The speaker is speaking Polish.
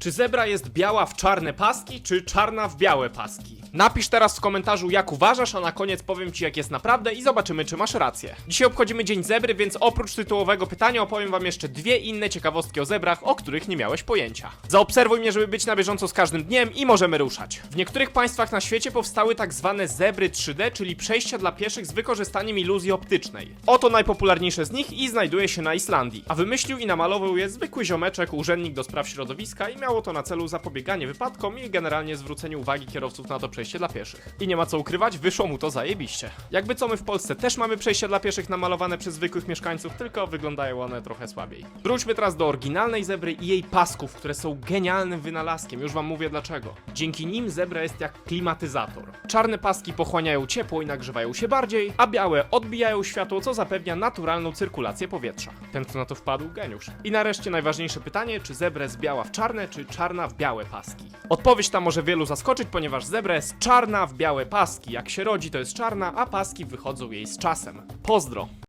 Czy zebra jest biała w czarne paski, czy czarna w białe paski? Napisz teraz w komentarzu jak uważasz, a na koniec powiem ci jak jest naprawdę i zobaczymy czy masz rację. Dzisiaj obchodzimy Dzień Zebry, więc oprócz tytułowego pytania opowiem wam jeszcze dwie inne ciekawostki o zebrach, o których nie miałeś pojęcia. Zaobserwuj mnie, żeby być na bieżąco z każdym dniem i możemy ruszać. W niektórych państwach na świecie powstały tak zwane zebry 3D, czyli przejścia dla pieszych z wykorzystaniem iluzji optycznej. Oto najpopularniejsze z nich i znajduje się na Islandii. A wymyślił i namalował je zwykły ziomeczek, urzędnik do spraw środowiska i miało to na celu zapobieganie wypadkom i generalnie zwrócenie uwagi kierowców na to przejście dla pieszych. I nie ma co ukrywać, wyszło mu to zajebiście. Jakby co my w Polsce też mamy przejścia dla pieszych namalowane przez zwykłych mieszkańców, tylko wyglądają one trochę słabiej. Wróćmy teraz do oryginalnej zebry i jej pasków, które są genialnym wynalazkiem, już wam mówię dlaczego. Dzięki nim zebra jest jak klimatyzator. Czarne paski pochłaniają ciepło i nagrzewają się bardziej, a białe odbijają światło, co zapewnia naturalną cyrkulację powietrza. Ten, kto na to wpadł, geniusz. I nareszcie najważniejsze pytanie, czy zebra jest biała w czarne, czy czarna w białe paski? Odpowiedź ta może wielu zaskoczyć, ponieważ zebra jest czarna w białe paski. Jak się rodzi, to jest czarna, a paski wychodzą jej z czasem. Pozdro!